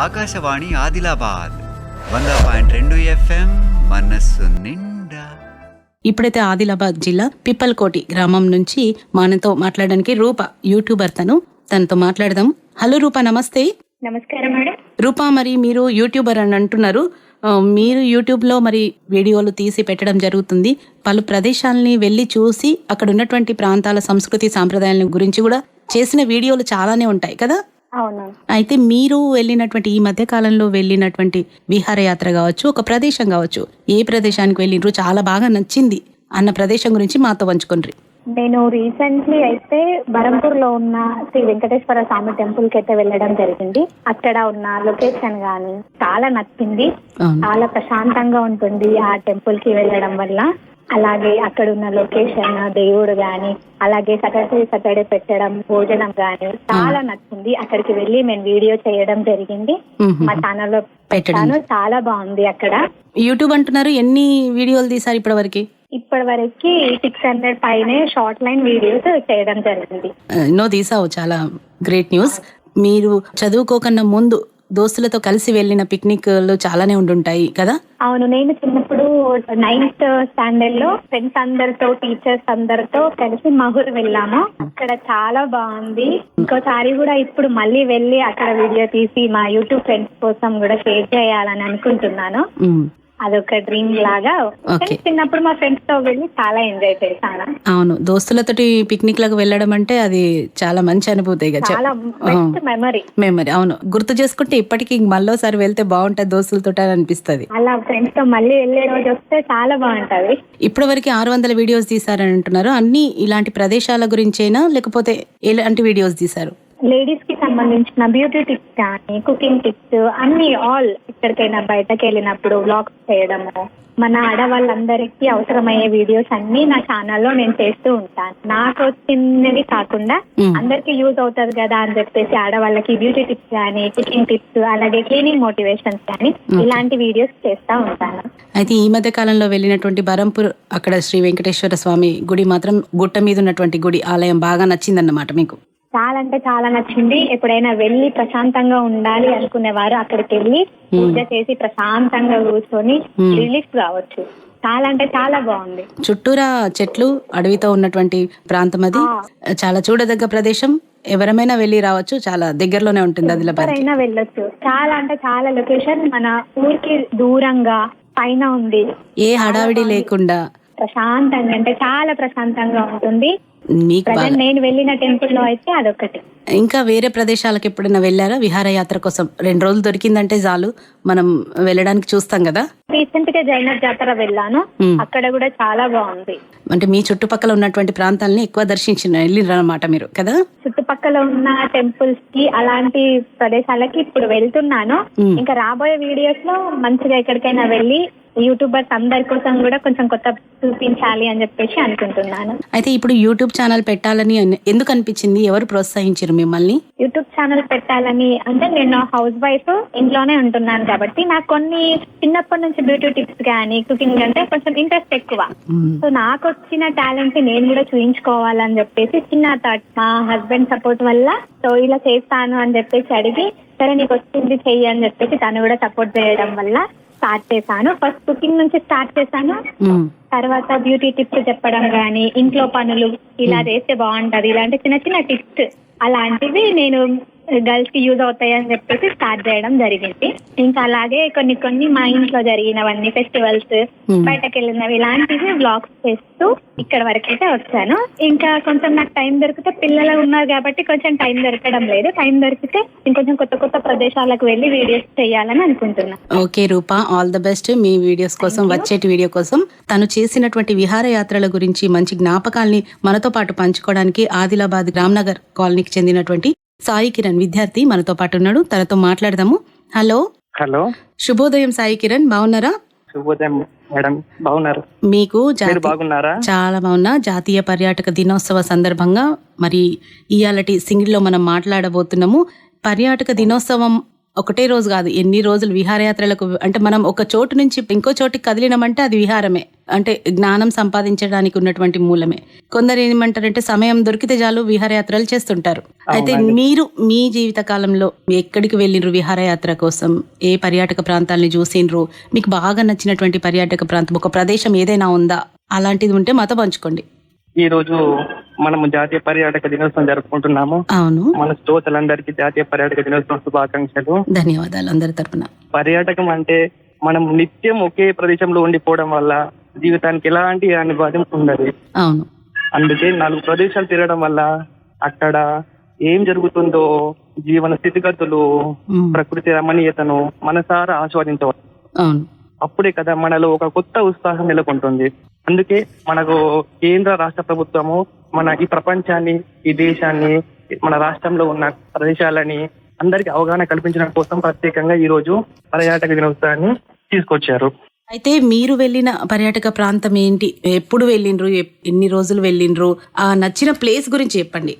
ఆకాశవాణి ఆదిలాబాద్ వంద పాయింట్ రెండు ఎఫ్ఎం మనస్సు నిండా. ఇప్పుడైతే ఆదిలాబాద్ జిల్లా పిప్పల్కోటి గ్రామం నుంచి మనతో మాట్లాడడానికి రూప యూట్యూబర్ తను. తనతో మాట్లాడదాం. హలో రూప నమస్తే. నమస్కారం మేడం. రూప మరి మీరు యూట్యూబర్ అని అంటున్నారు. మీరు యూట్యూబ్లో మరి వీడియోలు తీసి పెట్టడం జరుగుతుంది. పలు ప్రదేశాలని వెళ్ళి చూసి అక్కడ ఉన్నటువంటి ప్రాంతాల సంస్కృతి సాంప్రదాయాల గురించి కూడా చేసిన వీడియోలు చాలానే ఉంటాయి కదా. అయితే మీరు వెళ్ళినటువంటి ఈ మధ్య కాలంలో వెళ్ళినటువంటి విహారయాత్ర కావచ్చు ఒక ప్రదేశం కావచ్చు ఏ ప్రదేశానికి వెళ్ళినరు చాలా బాగా నచ్చింది అన్న ప్రదేశం గురించి మాతో పంచుకుండ్రి నేను రీసెంట్లీ అయితే బరంపూర్లో ఉన్న శ్రీ వెంకటేశ్వర స్వామి టెంపుల్కి అయితే వెళ్ళడం జరిగింది. అక్కడ ఉన్న లొకేషన్ గాని చాలా నచ్చింది. చాలా ప్రశాంతంగా ఉంటుంది ఆ టెంపుల్కి వెళ్ళడం వల్ల. అలాగే అక్కడ ఉన్న లొకేషన్ దేవుడు గాని అలాగే సాటర్డే సాటర్డే పెట్టడం భోజనం గాని చాలా నచ్చింది. అక్కడికి వెళ్ళి నేను వీడియో చేయడం జరిగింది. మ్మ్. మా ఛానల్లో పెట్టడం. పెట్టాను. చాలా బాగుంది అక్కడ. యూట్యూబ్ అంటున్నారు ఎన్ని వీడియోలు తీసారు ఇప్పటి వరకు ఇప్పటి వరకు సిక్స్ హండ్రెడ్ పైనే షార్ట్ లైన్ వీడియోస్ చేయడం జరిగింది. ఎన్నో తీసావు చాలా గ్రేట్ న్యూస్ మీరు చదువుకోకన్నా ముందు దోస్తులతో కలిసి వెళ్ళిన పిక్నిక్లు చాలానే ఉండుంటాయి కదా? అవును నేను చిన్నప్పుడు నైన్త్ స్టాండర్డ్లో ఫ్రెండ్స్ అందరితో టీచర్స్ అందరితో కలిసి మహూర్ వెళ్ళాము. అక్కడ చాలా బాగుంది. ఇంకోసారి కూడా ఇప్పుడు మళ్ళీ వెళ్ళి అక్కడ వీడియో తీసి మా యూట్యూబ్ ఫ్రెండ్స్ కోసం కూడా షేర్ చేయాలని అనుకుంటున్నాను. అదొక డ్రీమ్ లాగా. కానీ చిన్నప్పుడు మా ఫ్రెండ్స్తో వెళ్ళి చాలా ఎంజాయ్ చేశాను. అవును. దోస్తులతోటి పిక్నిక్లకు వెళ్ళడం అంటే అది చాలా మంచి అనుభూతి చాలా మెమరీ మెమరీ అవును. గుర్తు చేసుకుంటే ఇప్పటికి మళ్ళోసారి వెళ్తే బాగుంటది దోస్తులతో అని అనిపిస్తుంది. అలా ఫ్రెండ్స్తో మళ్ళీ వెళ్ళే రోజు వస్తే చాలా బాగుంటది. ఇప్పటి వరకు ఆరు వందల వీడియోస్ తీసారని అంటున్నారు. అన్ని ఇలాంటి ప్రదేశాల గురించేనా? లేకపోతే ఎలాంటి వీడియోస్ తీసారు లేడీస్కి సంబంధించిన బ్యూటీ టిప్స్ కానీ కుకింగ్ టిప్స్ అన్ని ఆల్ ఎక్కడికైనా బయటకు వెళ్ళినప్పుడు వ్లాగ్స్ చేయడము. మన ఆడవాళ్ళందరికీ అవసరమయ్యే వీడియోస్ అన్ని నా ఛానల్లో నేను చేస్తూ ఉంటాను. నాకు వచ్చినవి కాకుండా. అందరికి యూజ్ అవుతుంది కదా అని చెప్పేసి ఆడవాళ్ళకి బ్యూటీ టిప్స్ కానీ కుకింగ్ టిప్స్ అలాగే క్లీనింగ్ మోటివేషన్స్ కానీ ఇలాంటి వీడియోస్ చేస్తా ఉంటాను. అయితే ఈ మధ్య కాలంలో వెళ్ళినటువంటి బరంపూర్ అక్కడ శ్రీ వెంకటేశ్వర స్వామి గుడి మాత్రం గుట్ట మీద ఉన్నటువంటి గుడి ఆలయం బాగా నచ్చిందన్నమాట మీకు. చాలా అంటే చాలా నచ్చింది. ఎప్పుడైనా వెళ్ళి ప్రశాంతంగా ఉండాలి అనుకునేవారు. అక్కడికి వెళ్ళి పూజ చేసి ప్రశాంతంగా కూర్చొని. రిలీఫ్ కావచ్చు. చాలా అంటే చాలా బాగుంది. చుట్టూరా చెట్లు అడవితో ఉన్నటువంటి ప్రాంతం అది. చాలా చూడదగ్గ ప్రదేశం. ఎవరమైనా వెళ్ళి రావచ్చు. చాలా దగ్గరలోనే ఉంటుంది ఆదిలాబాద్ ఎవరైనా వెళ్ళొచ్చు. చాలా అంటే చాలా లొకేషన్. మన ఊరికి దూరంగా పైన ఉంది. ఏ హడావిడి లేకుండా ప్రశాంతంగా అంటే చాలా ప్రశాంతంగా ఉంటుంది. ప్రజెంట్ నేను వెళ్ళిన టెంపుల్లో అయితే అదొకటి ఇంకా వేరే ప్రదేశాలకు ఎప్పుడైనా వెళ్ళారా? విహారయాత్ర కోసం. రెండు రోజులు దొరికిందంటే చాలు. మనం వెళ్ళడానికి చూస్తాం కదా? రీసెంట్గా జైనబ్ జాతర వెళ్ళాను. అక్కడ కూడా చాలా బాగుంది. అంటే మీ చుట్టుపక్కల ఉన్నటువంటి ప్రాంతాలని ఎక్కువ దర్శించిన వెళ్ళిరన్నమాట మీరు కదా? చుట్టుపక్కల ఉన్న టెంపుల్స్కి అలాంటి ప్రదేశాలకి ఇప్పుడు వెళ్తున్నాను. ఇంకా రాబోయే వీడియోస్లో మంచిగా ఎక్కడికైనా వెళ్ళి యూట్యూబర్స్ అందరి కోసం కూడా కొంచెం కొత్త చూపించాలి అని చెప్పేసి అనుకుంటున్నాను. అయితే ఇప్పుడు యూట్యూబ్ ఛానల్ పెట్టాలని ఎందుకు అనిపించింది? ఎవరు ప్రోత్సహించారు మిమ్మల్ని? యూట్యూబ్ ఛానల్ పెట్టాలని అంటే నేను హౌస్ వైఫ్ ఇంట్లోనే ఉంటున్నాను కాబట్టి నాకు కొన్ని చిన్నప్పటి నుంచి బ్యూటీ టిప్స్ కానీ కుకింగ్ అంటే కొంచెం ఇంట్రెస్ట్ ఎక్కువ. సో నాకు వచ్చిన టాలెంట్ నేను కూడా చూయించుకోవాలని చెప్పేసి చిన్న థాట్ మా హస్బెండ్ సపోర్ట్ వల్ల సో ఇలా చేస్తాను అని చెప్పేసి అడిగి సరే నీకు వచ్చింది చెయ్యి అని చెప్పేసి తను కూడా సపోర్ట్ చేయడం వల్ల స్టార్ట్ చేశాను. ఫస్ట్ కుకింగ్ నుంచి స్టార్ట్ చేశాను. తర్వాత బ్యూటీ టిప్స్ చెప్పడం కానీ ఇంట్లో పనులు ఇలా చేస్తే బాగుంటది. ఇలాంటి చిన్న చిన్న టిప్స్ అలాంటివి నేను గర్ల్స్కి యూజ్ అవుతాయి అని చెప్పేసి స్టార్ట్ చేయడం జరిగింది. ఇంకా అలాగే కొన్ని కొన్ని మా ఇంట్లో జరిగినవన్నీ ఫెస్టివల్స్ Hmm. బయటకు వెళ్ళినవి ఇలాంటివి బ్లాగ్స్ చేస్తూ ఇక్కడ వరకైతే వచ్చాను. ఇంకా కొంచెం నాకు టైం దొరికితే పిల్లలు ఉన్నారు కాబట్టి కొంచెం టైం దొరకడం లేదు. టైం దొరికితే ఇంకొంచెం కొత్త కొత్త ప్రదేశాలకు వెళ్ళి వీడియోస్ చేయాలని అనుకుంటున్నా. Okay Roopa all the best me videos కోసం వచ్చేటి వీడియో కోసం. తను చేసినటువంటి విహారయాత్రల గురించి మంచి జ్ఞాపకాల్ని మనతో పాటు పంచుకోవడానికి ఆదిలాబాద్ రామ్నగర్ కాలనీకి చెందినటువంటి సాయి కిరణ్ విద్యార్థి మనతో పాటు ఉన్నాడు. తనతో మాట్లాడదాము. హలో. హలో. శుభోదయం సాయి కిరణ్ బాగున్నారా? శుభోదయం మేడం బాగున్నారు. మీకు బాగున్నారా? చాలా బాగున్నా. జాతీయ పర్యాటక దినోత్సవ సందర్భంగా మరి ఇయాలటి సింగిల్లో మనం మాట్లాడబోతున్నాము. పర్యాటక దినోత్సవం ఒకటే రోజు కాదు ఎన్ని రోజులు విహారయాత్రలకు అంటే మనం ఒక చోటు నుంచి ఇంకో చోటికి కదిలినామంటే అది విహారమే. అంటే జ్ఞానం సంపాదించడానికి ఉన్నటువంటి మూలమే. కొందరు ఏమంటారంటే సమయం దొరికితే చాలు విహారయాత్రలు చేస్తుంటారు. అయితే. మీరు మీ జీవిత కాలంలో ఎక్కడికి వెళ్ళినరు విహారయాత్ర కోసం? ఏ పర్యాటక ప్రాంతాలని చూసిండ్రు? మీకు బాగా నచ్చినటువంటి పర్యాటక ప్రాంతం ఒక ప్రదేశం ఏదైనా ఉందా? అలాంటిది ఉంటే మాతో పంచుకోండి. ఈ రోజు మనము జాతీయ పర్యాటక దినోత్సవం జరుపుకుంటున్నాము. అవును. మన శ్రోతలందరికీ జాతీయ పర్యాటక దినోత్సవం శుభాకాంక్షలు. ధన్యవాదాలు అందరి తరపున. పర్యాటకం అంటే మనం నిత్యం ఒకే ప్రదేశంలో ఉండిపోవడం వల్ల జీవితానికి ఎలాంటి అనుభవం ఉండదు. అవును. అందుకే నాలుగు ప్రదేశాలు తిరగడం వల్ల అక్కడ ఏం జరుగుతుందో జీవన స్థితిగతులు ప్రకృతి రమణీయతను మనసారా ఆస్వాదించవచ్చు. అవును. అప్పుడే కదా మనలో ఒక కొత్త ఉత్సాహం నెలకొంటుంది. అందుకే మనకు కేంద్ర రాష్ట్ర ప్రభుత్వము మన ఈ ప్రపంచాన్ని ఈ దేశాన్ని మన రాష్ట్రంలో ఉన్న ప్రదేశాలని అందరికి అవగాహన కల్పించడం కోసం ప్రత్యేకంగా ఈ రోజు పర్యాటక దినోత్సవాన్ని తీసుకొచ్చారు. అయితే మీరు వెళ్ళిన పర్యాటక ప్రాంతం ఏంటి? ఎప్పుడు వెళ్ళిండ్రు? ఎన్ని రోజులు వెళ్ళిండ్రు? ఆ నచ్చిన ప్లేస్ గురించి చెప్పండి.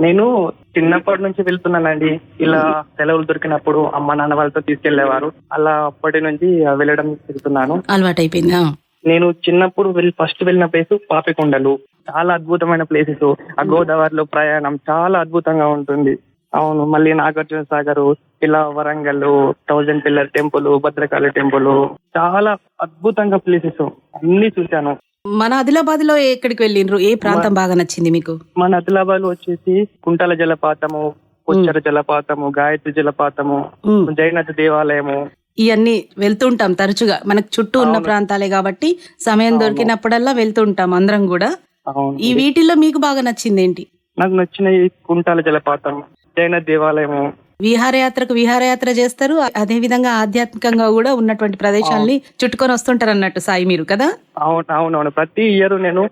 నేను చిన్నప్పటి నుంచి వెళ్తున్నానండి. ఇలా సెలవులు దొరికినప్పుడు అమ్మ నాన్న వాళ్ళతో తీసుకెళ్ళేవారు అలా అప్పటి నుంచి వెళ్ళడం వెళ్తున్నాను. అలవాటైపోయిందా? నేను చిన్నప్పుడు వెళ్ళి ఫస్ట్ వెళ్ళిన ప్లేస్ పాపికొండలు. చాలా అద్భుతమైన ప్లేసెస్ ఆ గోదావరిలో ప్రయాణం చాలా అద్భుతంగా ఉంటుంది. అవును మళ్ళీ నాగార్జున సాగర్ ఇలా Warangal thousand pillar temple Bhadrakali temple చాలా అద్భుతంగా ప్లేసెస్ అన్ని చూశాను. మన ఆదిలాబాద్లో ఎక్కడికి వెళ్ళిండ్రు? ఏ ప్రాంతం బాగా నచ్చింది మీకు? మన ఆదిలాబాద్ వచ్చేసి కుంటల జలపాతము కొచ్చర జలపాతము గాయత్రి జలపాతము జైనథ దేవాలయము ఇవన్నీ వెళ్తుంటాం తరచుగా. మనకు చుట్టూ ఉన్న. ప్రాంతాలే కాబట్టి సమయం. దొరికినప్పుడల్లా వెళ్తుంటాం అందరం కూడా. ఈ వీటిల్లో మీకు బాగా నచ్చింది ఏంటి నాకు నచ్చిన కుంటాల జలపాతం జైనథ దేవాలయము. విహారయాత్రకు విహారయాత్ర చేస్తారు. అదే విధంగా ఆధ్యాత్మికంగా కూడా ఉన్నటువంటి ప్రదేశాల్ని చుట్టుకొని వస్తుంటారు అన్నట్టు సాయి మీరు కదా? అవును అవునవును ప్రతి ఇయర్ నేను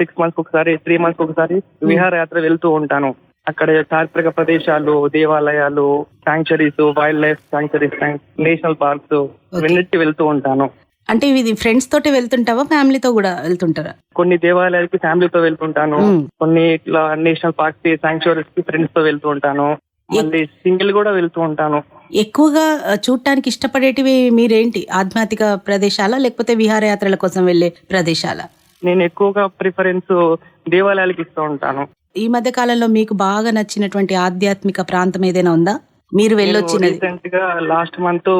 సిక్స్ మంత్స్ ఒకసారి త్రీ మంత్స్ ఒకసారి విహారయాత్ర వెళ్తూ ఉంటాను. అక్కడ చారిత్రక ప్రదేశాలు దేవాలయాలు sanctuaries wildlife sanctuaries national parks ఇవన్నిటి వెళ్తూ ఉంటాను. అంటే ఇది ఫ్రెండ్స్ తోటి వెళ్తుంటావా ఫ్యామిలీతో కూడా వెళ్తుంటారా? కొన్ని దేవాలయాలకి ఫ్యామిలీతో వెళ్తుంటాను. ఉమ్. కొన్ని ఇట్లా నేషనల్ పార్క్స్కి శాంక్చురీస్కి ఫ్రెండ్స్తో వెళ్తూ ఉంటాను. మళ్ళీ సింగిల్ కూడా వెళ్తూ ఉంటాను. ఎక్కువగా చూడటానికి ఇష్టపడేటివి మీరేంటి? ఆధ్యాత్మిక ప్రదేశాల లేకపోతే విహారయాత్రల కోసం వెళ్ళే ప్రదేశాల? నేను ఎక్కువగా ప్రిఫరెన్స్ దేవాలయాలకి ఇస్తూ ఉంటాను. ఈ మధ్య కాలంలో మీకు బాగా నచ్చినటువంటి ఆధ్యాత్మిక ప్రాంతం ఏదైనా ఉందా? మీరు రీసెంట్గా లాస్ట్ మంత్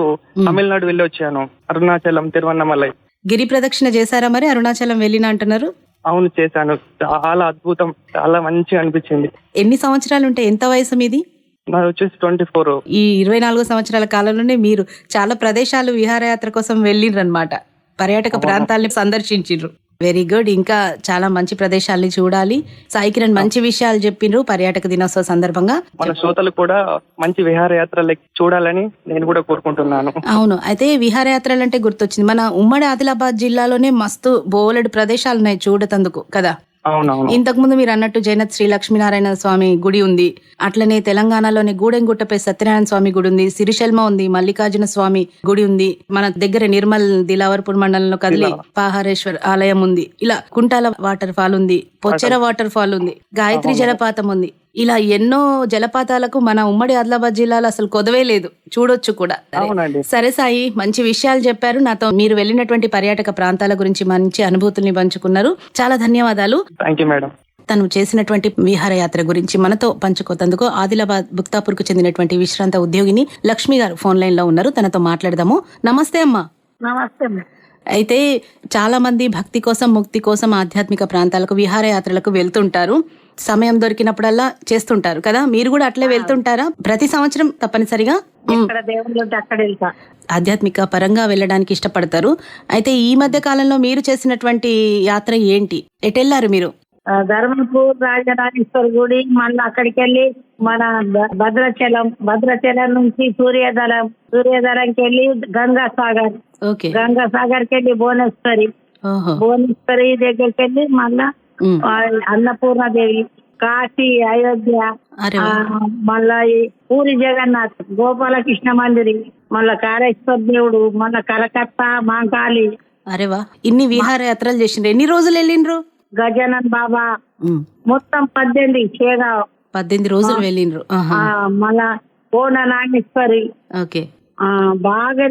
తమిళనాడు వెళ్ళి వచ్చాను అరుణాచలం తిరువన్నమలై. గిరి ప్రదక్షిణ చేశారా మరి? అరుణాచలం వెళ్ళిన అంటున్నారు? అవును చేశాను. చాలా అద్భుతం చాలా మంచిగా అనిపించింది. ఎన్ని సంవత్సరాలు ఉంటే ఎంత వయసు మీది? నాది వచ్చేసి ట్వంటీ ఫోర్ ఈ ఇరవై నాలుగు సంవత్సరాల కాలంలోనే మీరు చాలా ప్రదేశాలు విహారయాత్ర కోసం వెళ్ళిండ్రు అనమాట పర్యాటక ప్రాంతాల్ని సందర్శించిండ్రు. Very good. ఇంకా చాలా మంచి ప్రదేశాల్ని చూడాలి. సాయి కిరణ్ మంచి విషయాలు చెప్పిండ్రు పర్యాటక దినోత్సవ సందర్భంగా. మన శ్రోతలు కూడా మంచి విహారయాత్రలు చూడాలని నేను కూడా కోరుకుంటున్నాను. అవును. అయితే విహారయాత్రలు అంటే గుర్తొచ్చింది. మన ఉమ్మడి ఆదిలాబాద్ జిల్లాలోనే మస్తు బోలెడు ప్రదేశాలు ఉన్నాయి చూడతందుకు కదా. అవునవును. ఇంతకు ముందు మీరు అన్నట్టు జైనత్ శ్రీ లక్ష్మీనారాయణ స్వామి గుడి ఉంది. అట్లనే తెలంగాణలోని గూడెంగుట్టపై సత్యనారాయణ స్వామి గుడి ఉంది. సిరిశల్మ ఉంది. మల్లికార్జున స్వామి గుడి ఉంది. మన దగ్గర నిర్మల్ దిలావర్పూర్ మండలంలో కదిలి పాహారేశ్వర్ ఆలయం ఉంది. ఇలా కుంటాల వాటర్ ఫాల్ ఉంది. పొచ్చెర వాటర్ ఫాల్ ఉంది. గాయత్రి జలపాతం ఉంది. ఇలా ఎన్నో జలపాతాలకు మన ఉమ్మడి ఆదిలాబాద్ జిల్లాలో అసలు కొదవే లేదు. చూడొచ్చు కూడా. అవునండి. సరే సాయి మంచి విషయాలు చెప్పారు. నాతో మీరు వెళ్ళినటువంటి పర్యాటక ప్రాంతాల గురించి మంచి అనుభూతుల్ని పంచుకున్నారు. చాలా ధన్యవాదాలు. మేడం తను చేసినటువంటి విహారయాత్ర గురించి మనతో పంచుకోతందుకు ఆదిలాబాద్ బుక్తాపూర్కు చెందినటువంటి విశ్రాంత ఉద్యోగిని లక్ష్మి గారు ఫోన్ లైన్లో ఉన్నారు. తనతో మాట్లాడదాము. నమస్తే అమ్మా. నమస్తే అయితే చాలా మంది భక్తి కోసం ముక్తి కోసం ఆధ్యాత్మిక ప్రాంతాలకు విహారయాత్రలకు వెళ్తుంటారు. సమయం దొరికినప్పుడల్లా చేస్తుంటారు కదా? మీరు కూడా అట్లే వెళ్తుంటారా? ప్రతి సంవత్సరం తప్పనిసరిగా? ఆధ్యాత్మిక పరంగా వెళ్ళడానికి ఇష్టపడతారు. అయితే ఈ మధ్య కాలంలో మీరు చేసినటువంటి యాత్ర ఏంటి? ఎటెళ్ళారు మీరు? ధర్మపూర్ రాజరాజేశ్వర గుడి మళ్ళీ అక్కడికి వెళ్ళి మన భద్రాచలం భద్రాచలం నుంచి సూర్యధరం సూర్యధరంకి వెళ్ళి గంగా సాగర్ గంగా సాగర్కి వెళ్ళి భువనేశ్వరి భువనేశ్వరి దగ్గరికి వెళ్ళి మళ్ళా అన్నపూర్ణదేవి కాశీ అయోధ్య. మళ్ళా పూరి జగన్నాథ్ గోపాలకృష్ణ మందిరి మళ్ళా కాళేశ్వర దేవుడు మళ్ళా కలకత్తా మాంకాళి. అరే వా. ఇన్ని విహారయాత్రలు చేసిండ్రు. ఎన్ని రోజులు వెళ్ళిండ్రు? గజానన్ బాబా. మొత్తం పద్దెనిమిది షేగావ్ పద్దెనిమిది రోజులు వెళ్ళిండ్రు. మళ్ళా కోన నాగేశ్వరి. ఓకే. బాగా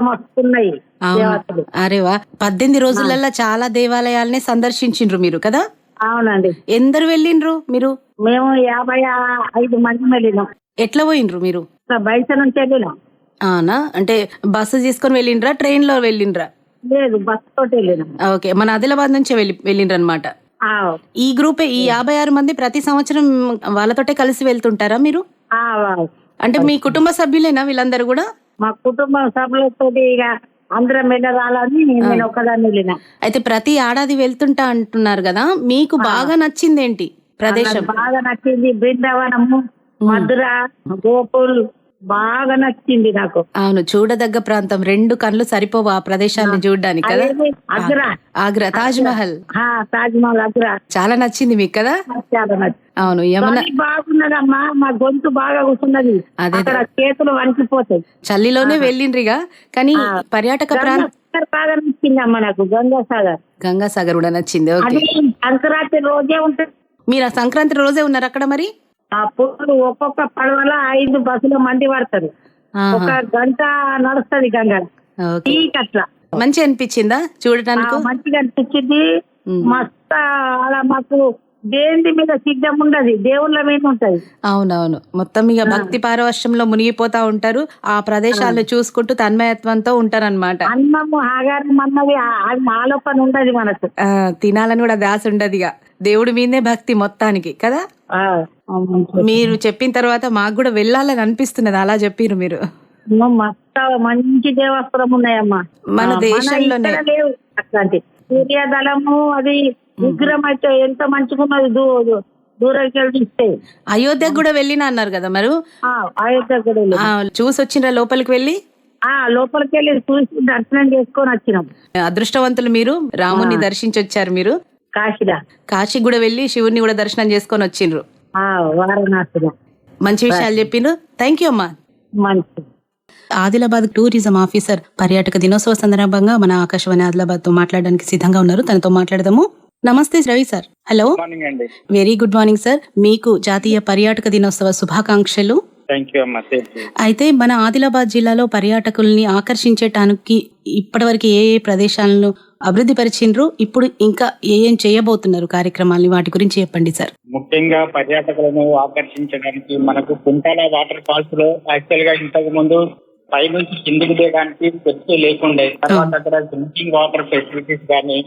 మస్తున్నాయి దేవతలు. అరే వా. పద్దెనిమిది రోజులలో చాలా దేవాలయాల్ని సందర్శించిండ్రు మీరు కదా? అవునండి. ఎందరు వెళ్ళిండ్రు మీరు? మేము యాభై ఆ- ఐదు మంది వెళ్ళినాం. ఎట్లా పోయిండ్రు మీరు? బయట నుంచి వెళ్ళినాం. అవునా? అంటే బస్సు తీసుకొని వెళ్ళిండ్రా ట్రైన్లో వెళ్ళిండ్రా? లేదు బస్ తోటి వెళ్ళినాం. ఓకే మన ఆదిలాబాద్ నుంచి వెళ్ళి వెళ్ళిండ్రు అనమాట ఆ, ఈ గ్రూపే ఈ యాభై ఆరు మంది ప్రతి సంవత్సరం వాళ్ళతోటే కలిసి వెళ్తుంటారా మీరు? ఆ, అంటే మీ కుటుంబ సభ్యులేనా వీళ్ళందరూ కూడా? మా కుటుంబ సభ్యులతో ఇక అందరం వెళ్ళరాలని నేను ఒక్కదాన్ని వెళ్ళిన. అయితే ప్రతి ఏడాది వెళ్తుంటా అంటున్నారు కదా మీకు బాగా నచ్చిందేంటి ప్రదేశం నాకు బాగా నచ్చింది బృందావనము మధుర గోకుల్ బాగా నచ్చింది నాకు. అవును చూడదగ్గ ప్రాంతం. రెండు కళ్ళు సరిపోవు ఆ ప్రదేశాన్ని చూడడానికి కదా? అగ్రా ఆగ్రా. తాజ్ మహల్ తాజ్ మహల్ అగ్రా చాలా నచ్చింది మీకు కదా? చాలా నచ్చింది. అవును యమున బాగున్నదమ్మా. మా గొంతు బాగా కూర్చున్నది అదే. అక్కడ చేతులు వణికిపోతాయి. చల్లిలోనే వెళ్ళిండ్రిగా? కానీ పర్యాటక ప్రాంతం బాగా నచ్చిందమ్మా నాకు. గంగాసాగర్. గంగాసాగర్ కూడా నచ్చింది సంక్రాంతి రోజే ఉంటుంది. మీరు ఆ సంక్రాంతి రోజే ఉన్నారు అక్కడ మరి? ఆ పువ్వులు ఒక్కొక్క పడవల ఐదు బస్సుల మంది పడతారు. ఒక గంట నడుస్తది గంగ అట్లా. మంచి అనిపించిందా చూడటానికి? మంచిగా అనిపించింది. మస్తు అలా మాకు దేని మీద సిద్ధం ఉండదు దేవుళ్ళ మీద ఉంటది. అవునవును. మొత్తం ఇక భక్తి పారవశ్యంలో మునిగిపోతా ఉంటారు. ఆ ప్రదేశాలను చూసుకుంటూ తన్మయత్వంతో ఉంటారన్నమాట. అన్నము ఆగారం అన్నది ఆలోపన ఉండదు మనకు. ఆ, తినాలని కూడా దాసి ఉండదు ఇక. దేవుడి మీదే భక్తి మొత్తానికి కదా. మీరు చెప్పిన తర్వాత మాకు కూడా వెళ్ళాలని అనిపిస్తున్నది అలా చెప్పిరు మీరు. మంచి దేవస్థలం ఉన్నాయమ్మా. మన దేశంలోనే. అట్లాంటి. సూర్యదళము అది విగ్రహం అయితే ఎంత మంచిగా ఉన్నది దూ దూరంకి అయోధ్యకు కూడా వెళ్ళినా అన్నారు కదా మరి? కూడా వెళ్ళాం. చూసి వచ్చిన లోపలికి వెళ్ళి? ఆ లోపలికి వెళ్ళి చూసి దర్శనం చేసుకొని వచ్చినాం. అదృష్టవంతులు మీరు రాముని దర్శించి వచ్చారు మీరు. కాశీలో కాశీ కూడా వెళ్ళి శివుని కూడా దర్శనం చేసుకొని వచ్చిండ్రు. వారణాసిలో. మంచి విషయాలు చెప్పిండ్రు. థ్యాంక్ యూ అమ్మా. మంచి. ఆదిలాబాద్ టూరిజం ఆఫీసర్ పర్యాటక దినోత్సవ సందర్భంగా మన ఆకాశవాణి ఆదిలాబాద్తో మాట్లాడడానికి సిద్ధంగా ఉన్నారు. తనతో మాట్లాడదాము. నమస్తే రవి సార్. హలో మార్నింగ్ అండి. వెరీ గుడ్ మార్నింగ్ సార్ మీకు జాతీయ పర్యాటక దినోత్సవ శుభాకాంక్షలు. అయితే మన ఆదిలాబాద్ జిల్లాలో పర్యాటకుల్ని ఆకర్షించటానికి ఇప్పటివరకు ఏ ఏ ప్రదేశాలను అభివృద్ధి పరిచిండ్రు? ఇప్పుడు ఇంకా ఏ ఏం చేయబోతున్నారు కార్యక్రమాల్ని? వాటి గురించి చెప్పండి సార్ ముఖ్యంగా పర్యాటకులను ఆకర్షించడానికి మనకు కుంటాల వాటర్ ఫాల్స్లో యాక్చువల్గా ఇంతకు ముందు పై నుంచి కిందికి దిగడానికి లేకుండే. తర్వాత అక్కడ డ్రింకింగ్ వాటర్ ఫెసిలిటీస్ కానీ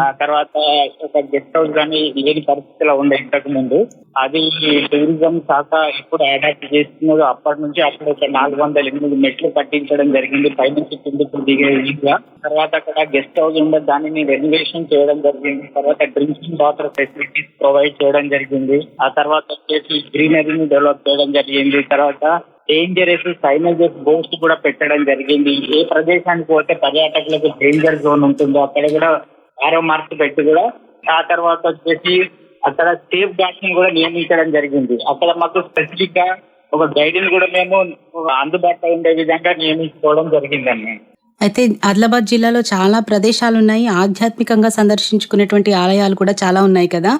ఆ తర్వాత ఒక గెస్ట్ హౌస్ కానీ లేని పరిస్థితిలో ఉండే ఇంతకు ముందు. అది టూరిజం శాఖ ఎప్పుడు అడాప్ట్ చేస్తున్నదో అప్పటి నుంచి అప్పుడు ఒక నాలుగు వందల ఎనిమిది మెట్లు కట్టించడం జరిగింది. పైనుంచి కిందకు దిగే ఈజీగా తర్వాత అక్కడ గెస్ట్ హౌస్ ఉండే దానిని రెనోవేషన్ చేయడం జరిగింది. తర్వాత డ్రింకింగ్ వాటర్ ఫెసిలిటీస్ ప్రొవైడ్ చేయడం జరిగింది. ఆ తర్వాత వచ్చేసి గ్రీనరీని డెవలప్ చేయడం జరిగింది. తర్వాత డేంజరస్ సైనేజెస్ బోర్డ్స్ కూడా పెట్టడం జరిగింది. ఏ ప్రదేశానికి పోతే పర్యాటకులకు డేంజర్ జోన్ ఉంటుందో. అక్కడ కూడా ఆరో మార్క్స్ పెట్టి కూడా ఆ తర్వాత వచ్చేసి అక్కడ సేఫ్ గార్డ్స్ని కూడా నియమించడం జరిగింది. అక్కడ మాకు స్పెసిఫిక్గా ఒక గైడ్ని కూడా మేము అందుబాటులో ఉండే విధంగా నియమించుకోవడం జరిగిందండి. అయితే ఆదిలాబాద్ జిల్లాలో చాలా ప్రదేశాలు ఉన్నాయి ఆధ్యాత్మికంగా సందర్శించుకునేటువంటి ఆలయాలు కూడా చాలా ఉన్నాయి కదా?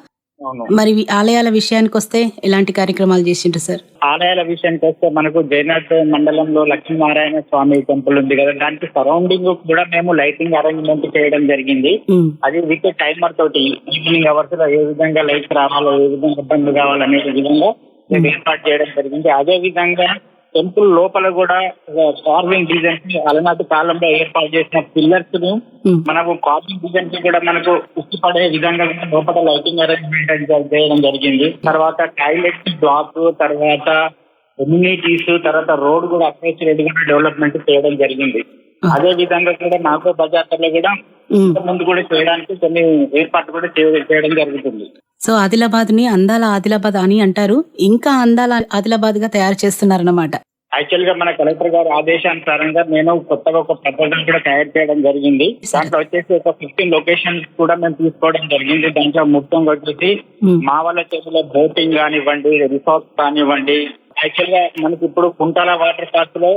మరి ఆలయాల విషయానికి వస్తే ఎలాంటి కార్యక్రమాలు చేసిండ్రు సార్? ఆలయాల విషయానికి వస్తే మనకు జైనాథ్ మండలంలో లక్ష్మీనారాయణ స్వామి టెంపుల్ ఉంది కదా దానికి సరౌండింగ్ కూడా మేము లైటింగ్ అరేంజ్మెంట్ చేయడం జరిగింది. అది విత్ టైమర్ తోటి ఈవినింగ్ అవర్స్లో ఏ విధంగా లైట్స్ రావాలో ఏ విధంగా ఇబ్బంది కావాలనే విధంగా ఏర్పాటు చేయడం జరిగింది. అదే విధంగా టెంపుల్ లోపల కూడా కార్వింగ్ డిజైన్స్ని అలనాటి కాలంలో ఏర్పాటు చేసిన పిల్లర్స్ని మనకు కార్వింగ్ డిజైన్స్ కూడా మనకు ఇష్టపడే విధంగా లోపల లైటింగ్ అరేంజ్మెంట్ చేయడం జరిగింది. తర్వాత టాయిలెట్ బ్లాక్ తర్వాత కమ్యూనిటీస్ తర్వాత రోడ్ కూడా అప్రోచ్ రోడ్ కూడా డెవలప్మెంట్ చేయడం జరిగింది. అదే విధంగా కూడా నాగో బజార్లో కూడా. ముందు కూడా చేయడానికి కొన్ని ఏర్పాట్లు కూడా చేయ- చేయడం జరుగుతుంది. సో ఆదిలాబాద్ని అందాల ఆదిలాబాద్ అని అంటారు. ఇంకా అందాల ఆదిలాబాద్గా తయారు చేస్తున్నారన్నమాట. యాక్చువల్గా మన కలెక్టర్ గారి ఆదేశానుసారంగా నేను కొత్తగా ఒక ప్రపోజల్ కూడా తయారు చేయడం జరిగింది. దాంట్లో వచ్చేసి ఒక ఫిఫ్టీన్ లొకేషన్స్ కూడా మేము తీసుకోవడం జరిగింది. దాంట్లో మొత్తంగా వచ్చేసి మా వాళ్ళ చేతిలో బోటింగ్ కానివ్వండి రిసార్ట్స్ కానివ్వండి. యాక్చువల్గా మనకి ఇప్పుడు కుంటాల వాటర్ పార్క్లో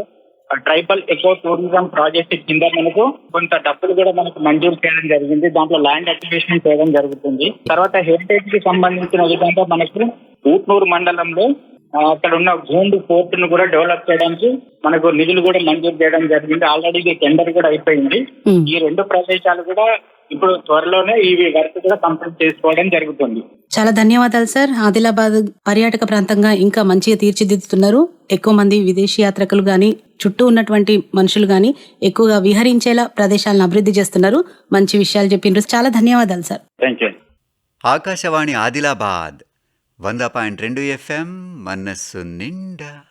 ట్రైబల్ ఎకో టూరిజం ప్రాజెక్ట్ కింద మనకు కొంత డబ్బులు కూడా మనకు మంజూరు చేయడం జరిగింది. దాంట్లో ల్యాండ్ అక్విజిషన్ చేయడం జరుగుతుంది. తర్వాత హెరిటేజ్కి సంబంధించిన విధంగా మనకు ఊట్నూరు మండలంలో అక్కడ ఉన్న గోండు పోర్ట్ను కూడా డెవలప్ చేయడానికి మనకు నిధులు కూడా మంజూరు చేయడం జరిగింది. ఆల్రెడీ ఇది టెండర్ కూడా అయిపోయింది. ఈ రెండు ప్రదేశాలు కూడా ఇప్పుడు త్వరలోనే ఈ వర్క్ కూడా కంప్లీట్ చేసుకోవడం జరుగుతుంది. చాలా ధన్యవాదాలు సార్ ఆదిలాబాద్ పర్యాటక ప్రాంతంగా ఇంకా మంచిగా తీర్చిదిద్దుతున్నారు. ఎక్కువ మంది విదేశీ యాత్రికులు గాని చుట్టూ ఉన్నటువంటి మనుషులు గాని ఎక్కువగా విహరించేలా ప్రదేశాలను అభివృద్ధి చేస్తున్నారు. మంచి విషయాలు చెప్పిండ్రు. చాలా ధన్యవాదాలు సార్ ఆకాశవాణి ఆదిలాబాద్. వంద పాయింట్ రెండు ఎఫ్ఎం మనస్సు నిండా.